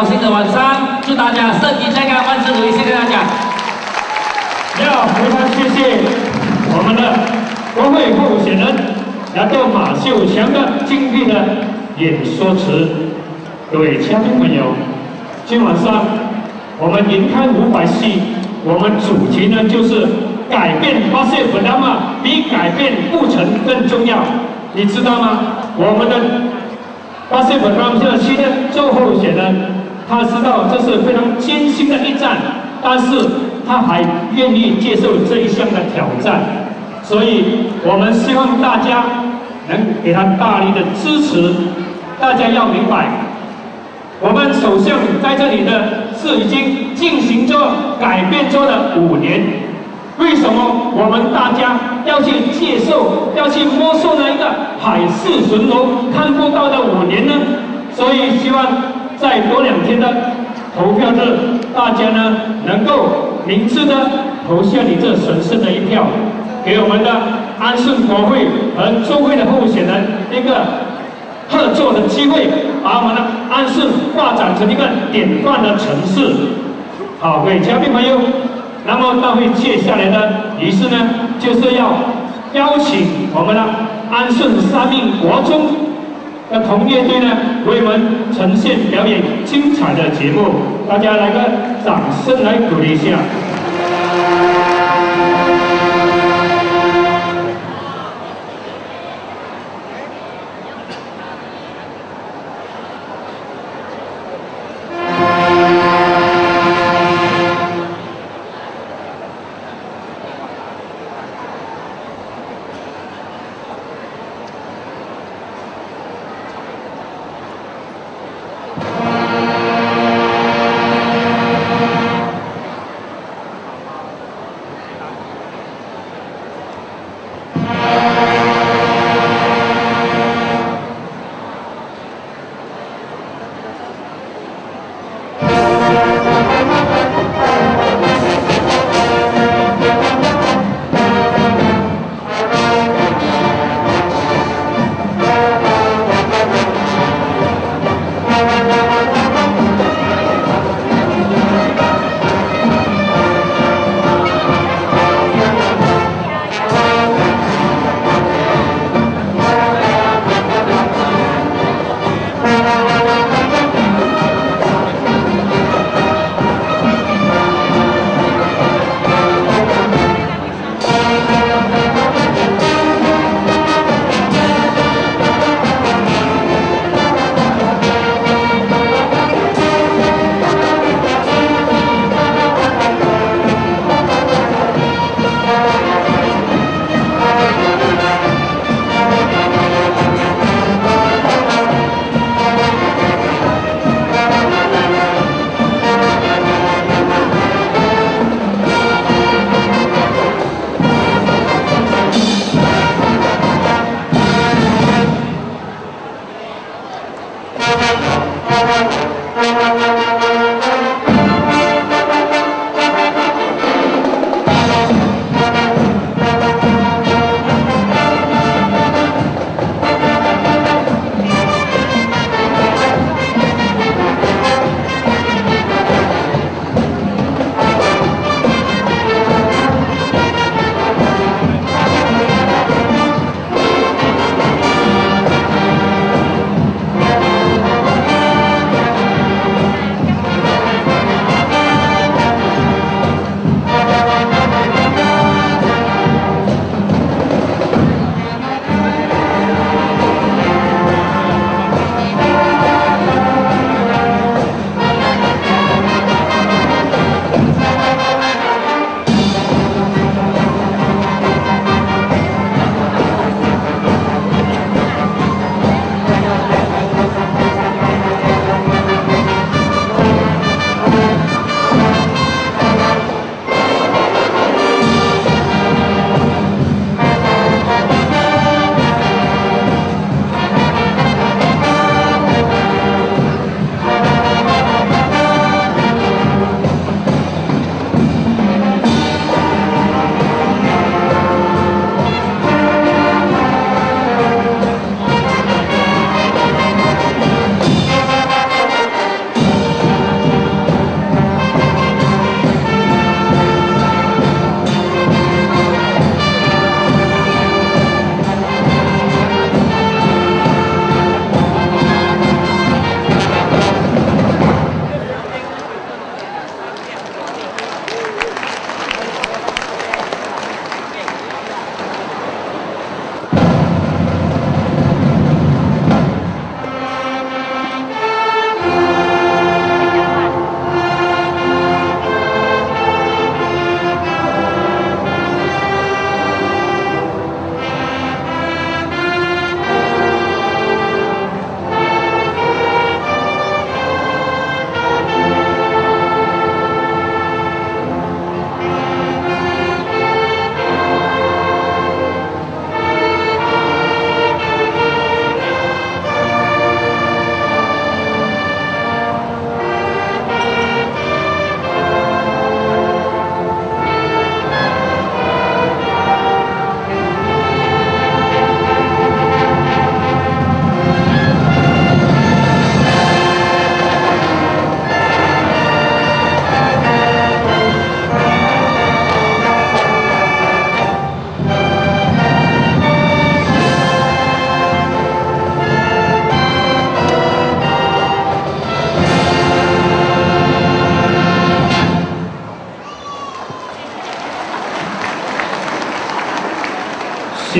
高兴的晚上，祝大家身体健康，万事如意，谢谢大家。要非常谢谢我们的国会候选人来到马秀祥的精辟的演说词。各位嘉宾朋友，今晚上我们云开五百戏，我们主题呢就是改变发现本拉马比改变不成更重要。你知道吗？我们的发现本拉马的新任周候选人，他知道这是非常艰辛的一战，但是他还愿意接受这一项的挑战，所以我们希望大家能给他大力的支持。大家要明白，我们首相在这里的是已经进行着改变着的五年。为什么我们大家要去接受、要去摸索那一个海市蜃楼、看不到的五年呢？所以希望再多两天的投票日，大家呢能够明智的投下你这神圣的一票，给我们的安顺国会和州会的候选人一个合作的机会，把我们的安顺发展成一个典范的城市。好，各位嘉宾朋友。那么大会接下来的仪式呢，就是要邀请我们的安顺三命国中那同乐队呢，为我们呈现表演精彩的节目，大家来个掌声来鼓励一下。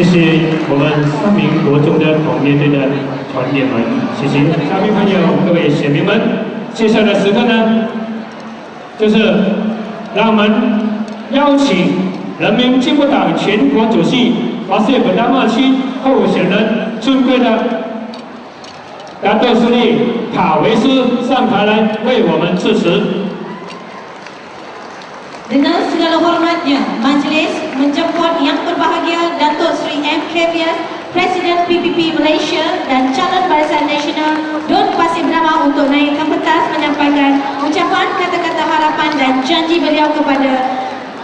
谢谢我们三名国中的广电队的团员们，谢谢嘉宾朋友、各位选民们。接下来时刻呢，就是让我们邀请人民进步党全国主席、华县本大贸区候选人尊贵的大豆司令卡维斯上台来为我们致辞。Dengan segala hormatnya, majlis menjemput yang berbahagia Datuk Seri M. Kevias, Presiden PPP Malaysia dan calon Barisan Nasional Don Pasir Bernama untuk naik ke pentas menyampaikan ucapan kata-kata harapan dan janji beliau kepada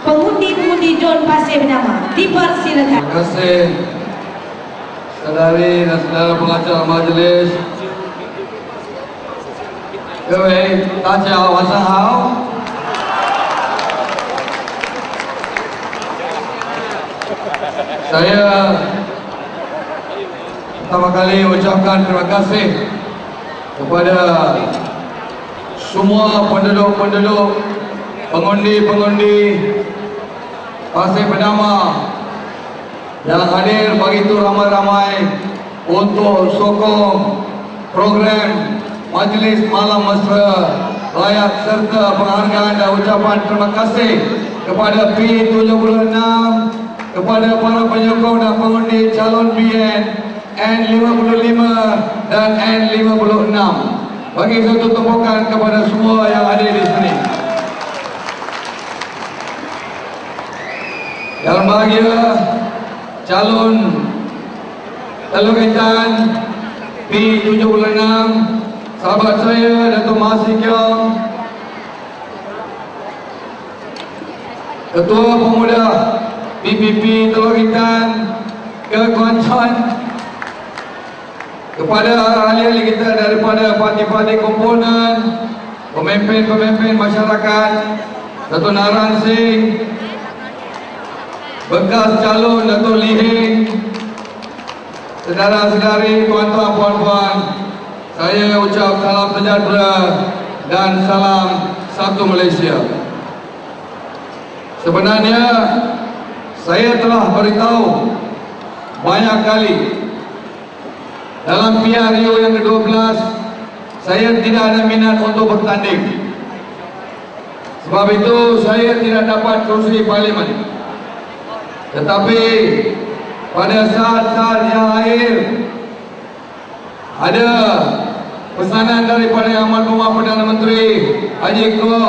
pengundi-pengundi Don Pasir Bernama. Dipersilakan. Terima kasih saudari dan saudara pengacara majlis. 各位大家晚上好。 Saya pertama kali ucapkan terima kasih kepada semua penduduk-penduduk, pengundi-pengundi Pasir Bernama yang hadir begitu ramai-ramai untuk sokong program Majlis Malam Mesra Rakyat serta penghargaan dan ucapan terima kasih kepada P76 kepada para penyokong dan pengundi calon BN N55 dan N56 bagi satu tepukan kepada semua yang hadir di sini. Yang bahagia calon Teluk Intan P76 sahabat saya Datuk Mahasiswa Kiong Ketua Pemuda PPP Teluk Intan ke Kuantan kepada ahli-ahli kita daripada parti-parti komponen pemimpin-pemimpin masyarakat Datuk Naran Singh bekas calon Datuk Lihing saudara-saudari, tuan-tuan, puan-puan saya ucap salam sejahtera dan salam satu Malaysia. Sebenarnya saya telah beritahu banyak kali dalam PRU yang ke-12 saya tidak ada minat untuk bertanding. Sebab itu saya tidak dapat kursi parlimen. Tetapi pada saat-saat yang akhir ada pesanan daripada Berhormat Perdana Menteri Haji Ketua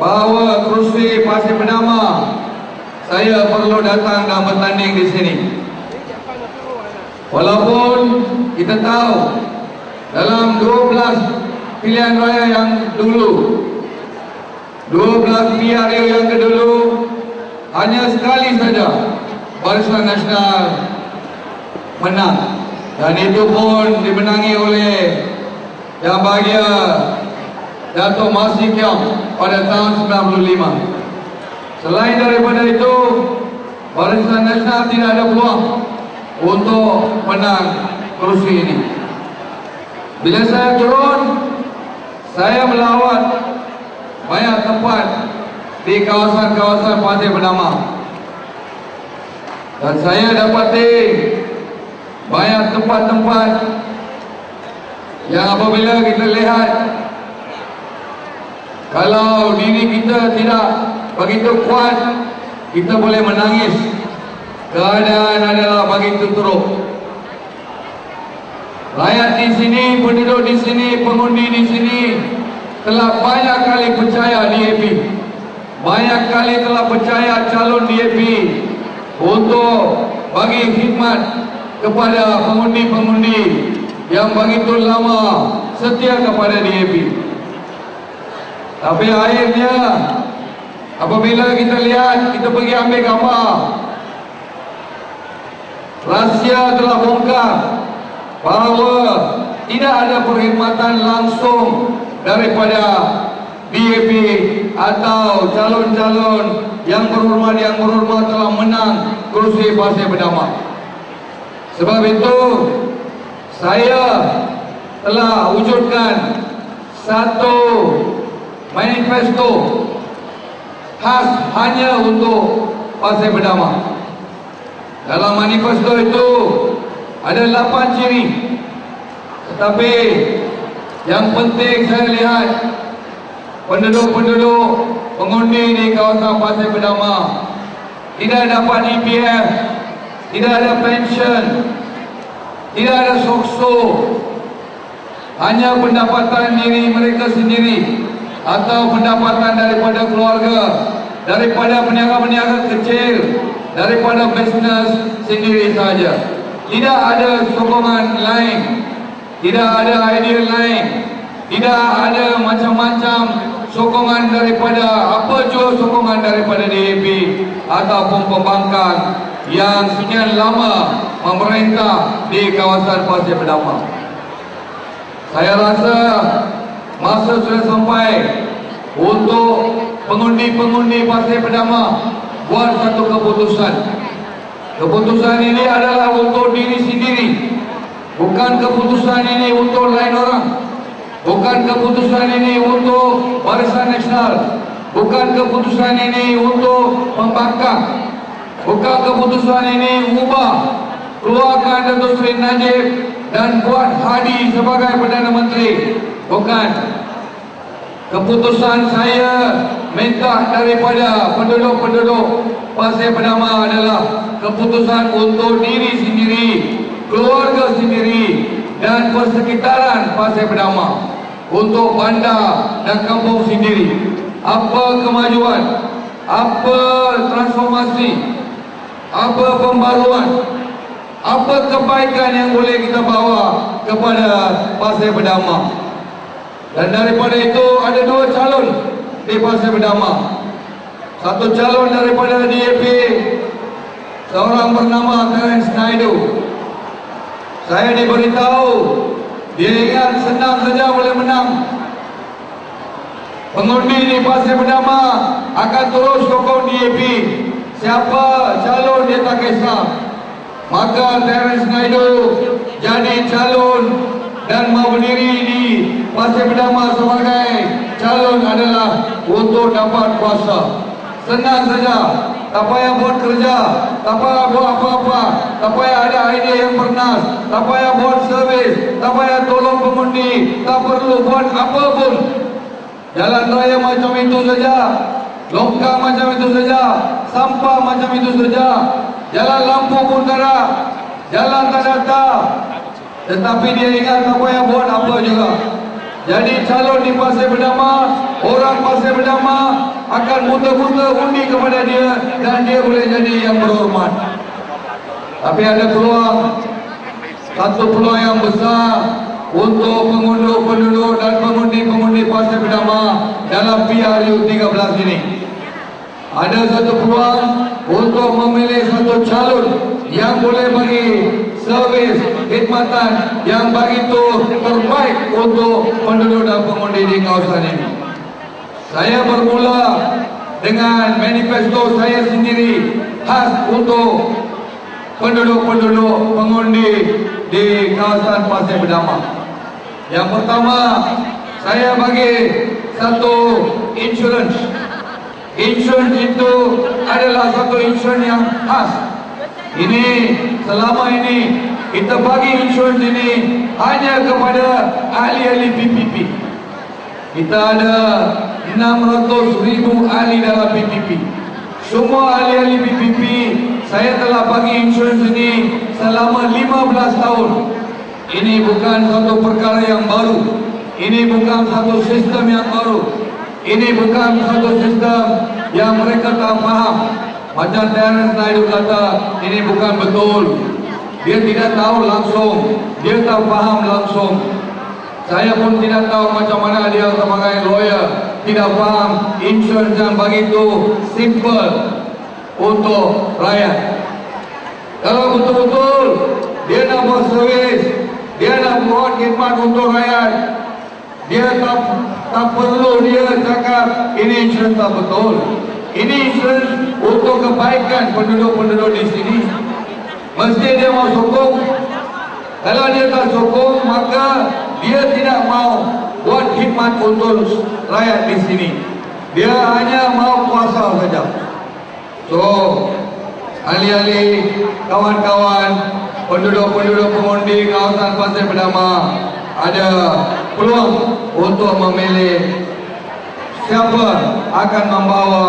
bahawa kerusi Pasir Bernama saya perlu datang dan bertanding di sini. Walaupun kita tahu dalam 12 pilihan raya yang dulu 12 PRU yang kedulu hanya sekali saja Barisan Nasional menang dan itu pun dimenangi oleh yang bahagia Datuk Masih Kiong pada tahun 95 selain daripada itu Barisan Nasional tidak ada peluang untuk menang kerusi ini. Bila saya turun saya melawat banyak tempat di kawasan-kawasan Pasir Bernama dan saya dapati banyak tempat-tempat yang apabila kita lihat kalau diri kita tidak begitu kuat kita boleh menangis. Keadaan adalah begitu teruk. Rakyat di sini penduduk di sini pengundi di sini telah banyak kali percaya DAP banyak kali telah percaya calon DAP untuk bagi khidmat kepada pengundi-pengundi yang begitu lama setia kepada DAP. Tapi akhirnya apabila kita lihat, kita pergi ambil gambar rahsia telah bongkar bahawa tidak ada perkhidmatan langsung daripada DAP atau calon-calon yang berhormat yang berhormat telah menang kerusi Pasir Berdamai. Sebab itu saya telah wujudkan satu manifesto khas hanya untuk Pasir Berdamai. Dalam manifesto itu ada 8 ciri. Tetapi yang penting saya lihat penduduk-penduduk pengundi di kawasan Pasir Berdama tidak dapat EPF, tidak ada pension, tidak ada sokso, hanya pendapatan diri mereka sendiri atau pendapatan daripada keluarga, daripada peniaga-peniaga kecil, daripada bisnes sendiri saja. Tidak ada sokongan lain, tidak ada idea lain, tidak ada macam-macam sokongan daripada apa jua sokongan daripada DAP ataupun pembangkang yang sekian lama memerintah di kawasan Pasir Berdama. Saya rasa masa sudah sampai untuk pengundi-pengundi Pasir Berdama buat satu keputusan. Keputusan ini adalah untuk diri sendiri. Bukan keputusan ini untuk lain orang. Bukan keputusan ini untuk Barisan Nasional. Bukan keputusan ini untuk pembangkang. Bukan keputusan ini ubah keluarkan Datuk Seri Najib dan buat Hadi sebagai Perdana Menteri. Bukan. Keputusan saya minta daripada penduduk-penduduk Pasir Berdama adalah keputusan untuk diri sendiri, keluarga sendiri dan persekitaran Pasir Berdama untuk bandar dan kampung sendiri. Apa kemajuan, apa transformasi, apa pembaruan, apa kebaikan yang boleh kita bawa kepada Pasir Berdama. Dan daripada itu ada dua calon di Pasir Berdama. Satu calon daripada DAP seorang bernama Terence Naidu. Saya diberitahu dia ingat senang saja boleh menang. Pengundi di Pasir Berdama akan terus sokong DAP. Siapa calon dia tak kisah. Maka Terence Naidu jadi calon dan mau berdiri di Pasir Berdama sebagai calon adalah untuk dapat kuasa. Senang saja. Tak payah buat kerja, tak payah buat apa-apa, tak payah ada idea yang bernas, tak payah buat servis, tak payah tolong pengundi, tak perlu buat apa pun. Jalan raya macam itu saja, longkang macam itu saja, sampah macam itu saja, jalan lampu pun tak ada, jalan tak ada tetapi dia ingat tak payah buat apa juga. Jadi calon di Pasir Berdama, orang Pasir Berdama akan buta-buta undi kepada dia dan dia boleh jadi yang berhormat. Tapi ada peluang, satu peluang yang besar untuk pengunduh penduduk dan pengundi-pengundi Pasir Berdama dalam PRU 13 ini. Ada satu peluang untuk memilih satu calon yang boleh bagi servis khidmatan yang begitu terbaik untuk penduduk dan pengundi di kawasan ini. Saya bermula dengan manifesto saya sendiri khas untuk penduduk-penduduk pengundi di kawasan Pasir Berdama. Yang pertama, saya bagi satu insurans. Insurans itu adalah satu insurans yang khas ini selama ini kita bagi insurans ini hanya kepada ahli-ahli PPP. Kita ada 600 ribu ahli dalam PPP. Semua ahli-ahli PPP saya telah bagi insurans ini selama 15 tahun. Ini bukan satu perkara yang baru. Ini bukan satu sistem yang baru. Ini bukan satu sistem yang mereka tak faham. Macam Terence Naidu kata, ini bukan betul. Dia tidak tahu langsung. Dia tak faham langsung. Saya pun tidak tahu macam mana dia sebagai lawyer. Tidak faham insurans yang begitu simple untuk rakyat. Kalau betul-betul dia nak buat servis, dia nak buat khidmat untuk rakyat, dia tak tak perlu dia cakap ini insurans tak betul. Ini insurans untuk kebaikan penduduk-penduduk di sini. Mesti dia mau sokong. Kalau dia tak sokong, maka dia tidak mau buat khidmat untuk rakyat di sini. Dia hanya mau kuasa saja. So, ahli-ahli, kawan-kawan, penduduk-penduduk pengundi kawasan Pasir Berdama ada peluang untuk memilih siapa akan membawa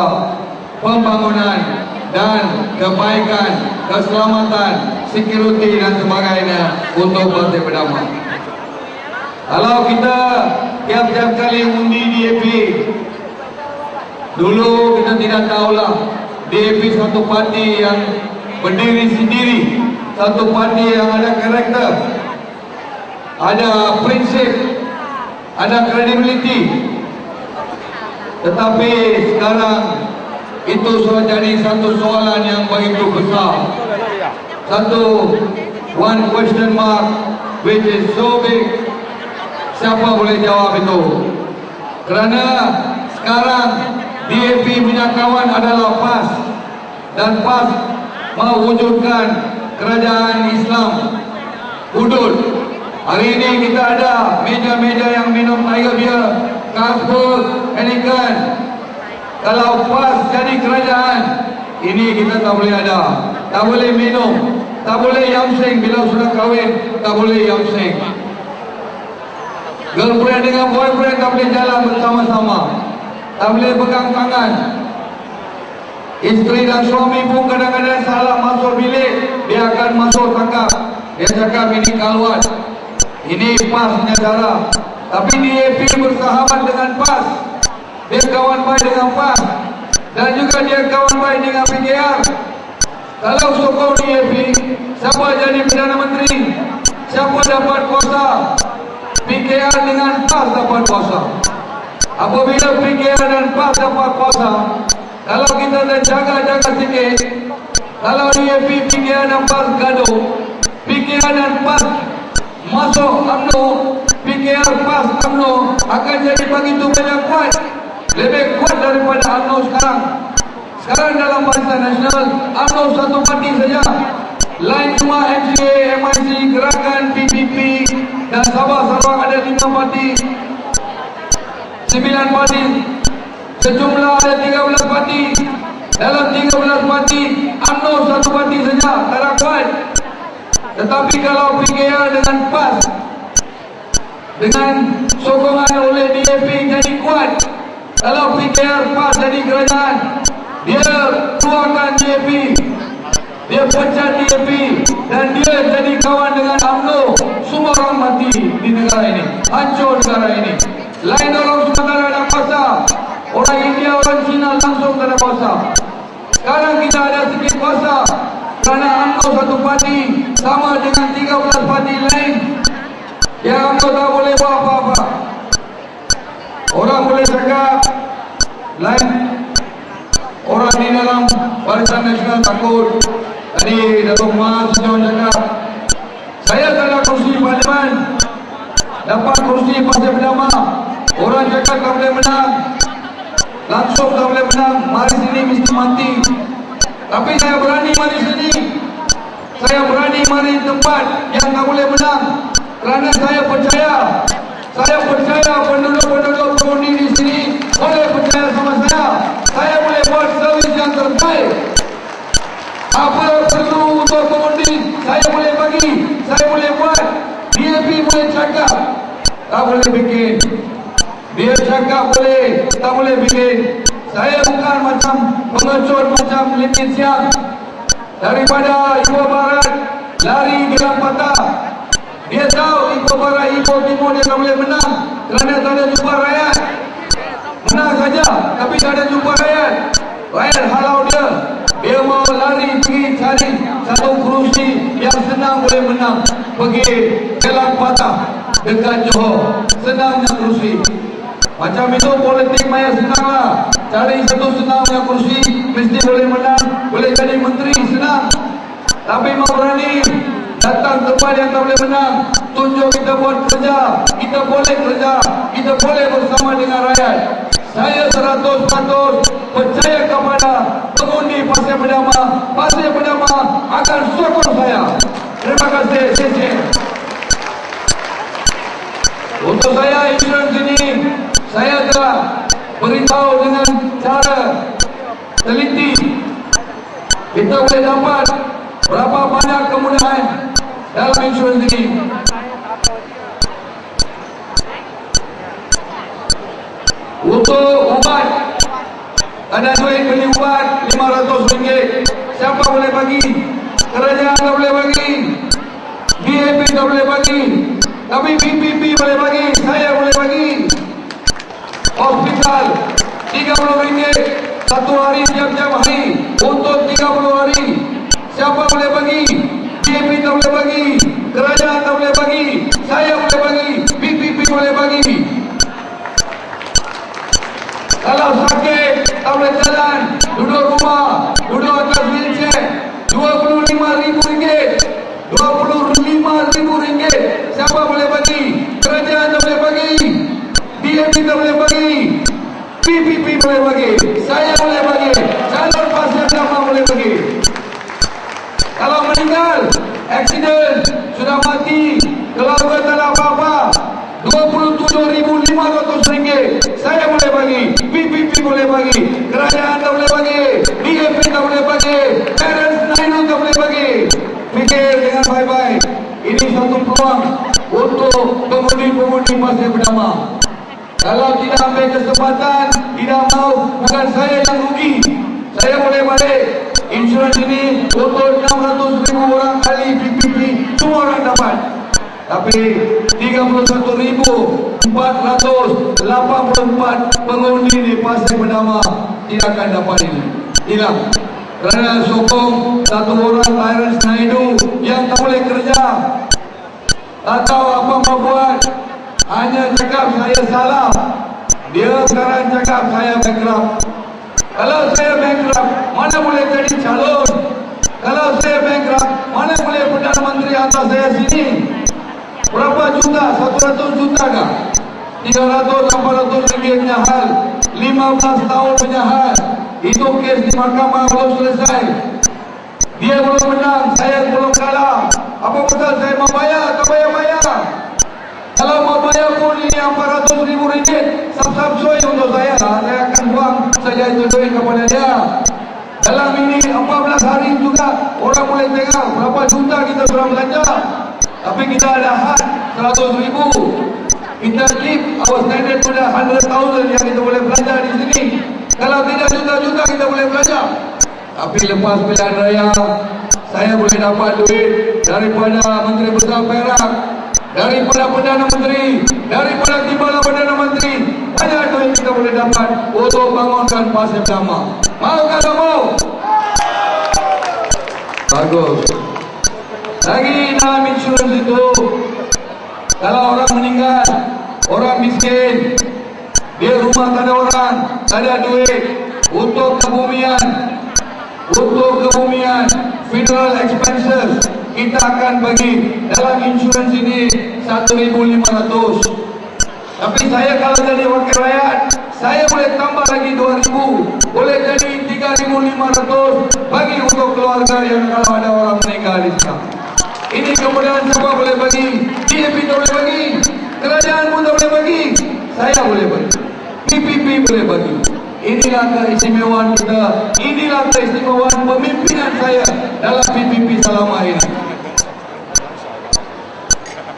pembangunan dan kebaikan, keselamatan, security dan sebagainya untuk Pasir Berdama. Kalau kita tiap-tiap kali undi di AP, dulu kita tidak tahulah DAP satu parti yang berdiri sendiri, satu parti yang ada karakter, ada prinsip, ada credibility. Tetapi sekarang itu sudah jadi satu soalan yang begitu besar. Satu one question mark which is so big. Siapa boleh jawab itu? Kerana sekarang DAP punya kawan adalah PAS dan PAS mewujudkan kerajaan Islam hudud. Hari ini kita ada meja-meja yang minum air beer, Carlsberg, Heineken. Kalau PAS jadi kerajaan, ini kita tak boleh ada. Tak boleh minum, tak boleh yamseng bila sudah kahwin, tak boleh yamseng. Girlfriend dengan boyfriend tak boleh jalan bersama-sama. Tak boleh pegang tangan. Isteri dan suami pun kadang-kadang salah masuk bilik, dia akan masuk tangkap. Dia cakap ini kaluan. Ini PAS punya cara. Tapi DAP bersahabat dengan PAS. Dia kawan baik dengan PAS. Dan juga dia kawan baik dengan PKR. Kalau sokong DAP, siapa jadi Perdana Menteri? Siapa dapat kuasa? PKR dengan PAS dapat kuasa. Apabila PKR dan PAS dapat kuasa, kalau kita dah jaga-jaga sikit, kalau DAP, PKR dan PAS gaduh, PKR dan PAS masuk UMNO, PKR PAS UMNO akan jadi begitu banyak kuat. Lebih kuat daripada UMNO sekarang. Sekarang dalam Barisan Nasional, UMNO satu parti saja. Lain cuma MCA, MIC, Gerakan, PPP dan Sabah Sarawak ada lima parti. Sembilan parti. Sejumlah ada tiga belas parti. Dalam tiga belas parti, UMNO satu parti saja. Tak kuat. Tetapi kalau PKR dengan PAS dengan sokongan oleh DAP jadi kuat kalau PKR PAS jadi kerajaan dia keluarkan DAP dia pecat DAP dan dia jadi kawan dengan UMNO semua orang mati di negara ini. Hancur negara ini. Lain orang Sumatera ada kuasa. Orang India, orang Cina langsung ada kuasa. Sekarang kita ada sedikit kuasa. Kerana UMNO satu parti sama dengan 13 parti lain. Yang UMNO tak boleh buat apa-apa orang boleh cakap lain. Orang di dalam Barisan Nasional takut. Tadi Datuk Muaz Senyon cakap saya tak ada kursi parlimen dapat kursi Pasir Berdama orang cakap tak boleh menang. Langsung tak boleh menang. Mari sini mesti mati. Tapi saya berani mari sini. Saya berani mari tempat yang tak boleh menang. Kerana saya percaya saya percaya penduduk-penduduk pengundi di sini boleh percaya sama saya. Saya boleh buat servis yang terbaik. Apa perlu untuk pengundi saya boleh bagi saya boleh buat. DAP boleh cakap. Tak boleh bikin. Dia cakap boleh tak boleh bikin. Saya bukan macam pengecut macam Litin Siang daripada Ibu Barat lari dalam patah dia tahu Ibu Barat Ibu Timur dia tak boleh menang kerana tak ada jumpa rakyat. Menang saja tapi tak ada jumpa rakyat. Rakyat halau dia. Dia mau lari pergi cari satu kerusi yang senang boleh menang. Pergi dalam patah dekat Johor. Senangnya kerusi. Macam itu politik maya senang lah. Cari satu senang yang kursi Mesti boleh menang. Boleh jadi menteri senang. Tapi mau berani Datang tempat yang tak boleh menang. Tunjuk kita buat kerja Kita boleh kerja Kita boleh bersama dengan rakyat. Saya seratus peratus Percaya kepada Pengundi Pasir Berdama Pasir Berdama akan sokong saya. Terima kasih Sisi Untuk saya insurans ini saya telah beritahu dengan cara teliti. Kita boleh dapat berapa banyak kemudahan dalam insurans ini. Untuk ubat. Ada duit beli ubat RM500 siapa boleh bagi? Kerajaan tak boleh bagi. BAP tak boleh bagi. Tapi BPP boleh bagi. Saya boleh bagi. Hospital RM30 satu hari tiap-tiap hari. Untuk 30 hari. Siapa boleh bagi Tak boleh bagi kerajaan tak boleh bagi saya boleh bagi BPP boleh bagi kalau sakit, tak boleh jalan, duduk rumah, duduk atas wheelchair, RM25,000. RM25,000. Siapa boleh bagi? Kerajaan tak boleh bagi. BNP tak boleh bagi. PPP boleh bagi. Saya boleh bagi. Calon pasien sama boleh bagi. Kalau meninggal, aksiden, sudah mati, keluarga tak ada apa-apa, RM27,500 saya boleh bagi PPP boleh bagi kerajaan tak boleh bagi DAP tak boleh bagi parents Naidu tak boleh bagi. Fikir dengan baik-baik. Ini satu peluang untuk pengundi-pengundi pasir bernama kalau tidak ambil kesempatan tidak mau bukan saya yang rugi. Saya boleh balik insurans ini untuk 600 ribu orang kali PPP semua orang dapat tapi 31,484 pengundi di Pasir Bernama tidak akan dapat ini. Tidak. Kerana sokong satu orang Tyrant Naidu yang tak boleh kerja. Tak tahu apa mau buat. Hanya cakap saya salah. Dia sekarang cakap saya bankrupt. Kalau saya bankrupt, mana boleh jadi calon? Kalau saya bankrupt, mana boleh Perdana Menteri atas saya sini? Berapa juta? 100 juta kah? 300-400 ringgit punya hal 15 tahun punya hal Itu kes di mahkamah belum selesai Dia belum menang, saya belum kalah Apa betul saya mau bayar? Bayar-bayar Kalau mau bayar pun ini 400 ribu ringgit Sab-sab soy untuk saya. Saya akan buang saja itu duit kepada dia. Dalam ini 14 hari juga Orang boleh tengok berapa juta kita sudah belanja? Tapi kita ada hak 100 ribu. Kita keep our standard sudah 100,000 yang kita boleh belajar di sini. Kalau tidak juta-juta kita boleh belajar tapi lepas pilihan raya saya boleh dapat duit daripada Menteri Besar Perak daripada Perdana Menteri daripada Timbalan Perdana Menteri banyak duit kita boleh dapat untuk bangunkan pasir pertama mau tak mau? Bagus. Lagi dalam insurans itu Kalau orang meninggal Orang miskin Dia rumah tak ada orang Tak ada duit Untuk kebumian Untuk kebumian Funeral expenses Kita akan bagi Dalam insurans ini 1,500 Tapi saya kalau jadi wakil rakyat Saya boleh tambah lagi 2,000 Boleh jadi 3,500 Bagi untuk keluarga yang kalau ada orang meninggal di sana ini kemudahan siapa boleh bagi? Tak boleh bagi. Kerajaan pun boleh bagi. Saya boleh bagi. PPP boleh bagi. Inilah keistimewaan kita. Inilah keistimewaan pemimpinan saya dalam PPP selama ini.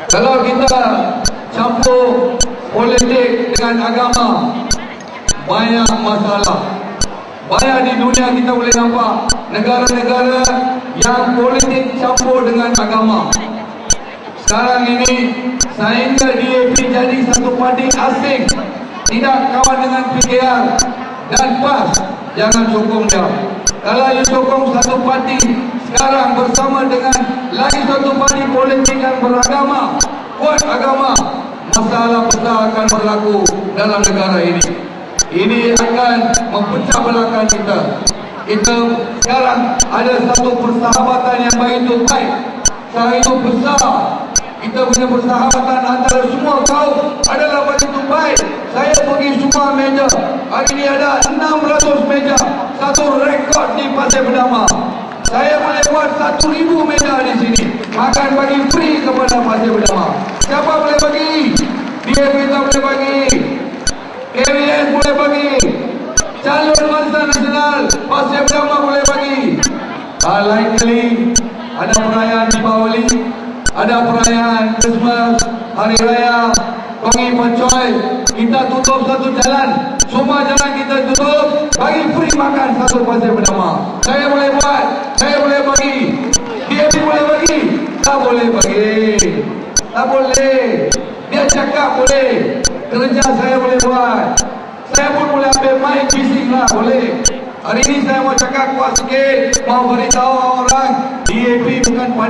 Kalau kita politik dengan agama, banyak masalah. Banyak di dunia kita boleh nampak negara-negara yang politik campur dengan agama. Sekarang ini sehingga DAP jadi satu parti asing, tidak kawan dengan PKR dan PAS, jangan sokong dia. Kalau you sokong satu parti sekarang bersama dengan lagi satu parti politik yang beragama, kuat agama, masalah besar akan berlaku dalam negara ini ini akan memecah belakang kita. Kita sekarang ada satu persahabatan yang begitu baik. Sekarang itu besar. Kita punya persahabatan antara semua kaum adalah begitu baik. Saya pergi semua meja. Hari ini ada 600 meja. Satu rekod di Pasir Berdama. Boleh buat 1000 meja di sini. Makan bagi free kepada Pasir Berdama. Siapa boleh bagi? Dia kita boleh bagi. KBS boleh bagi calon bangsa nasional Pasir Berdama boleh bagi Ah, lain kali ada perayaan Dipawali, ada perayaan Christmas, Hari Raya, bagi pencoy, kita tutup satu jalan. Semua jalan kita tutup, bagi free makan satu pasir bernama. Saya boleh buat, saya boleh bagi. DAP boleh bagi, tak boleh bagi. Tak boleh. Dia cakap boleh. Kerja saya boleh buat. Saya pun boleh ambil mic bising lah, boleh. Hari ini saya mau cakap kuat sikit, mau beritahu orang DAP bukan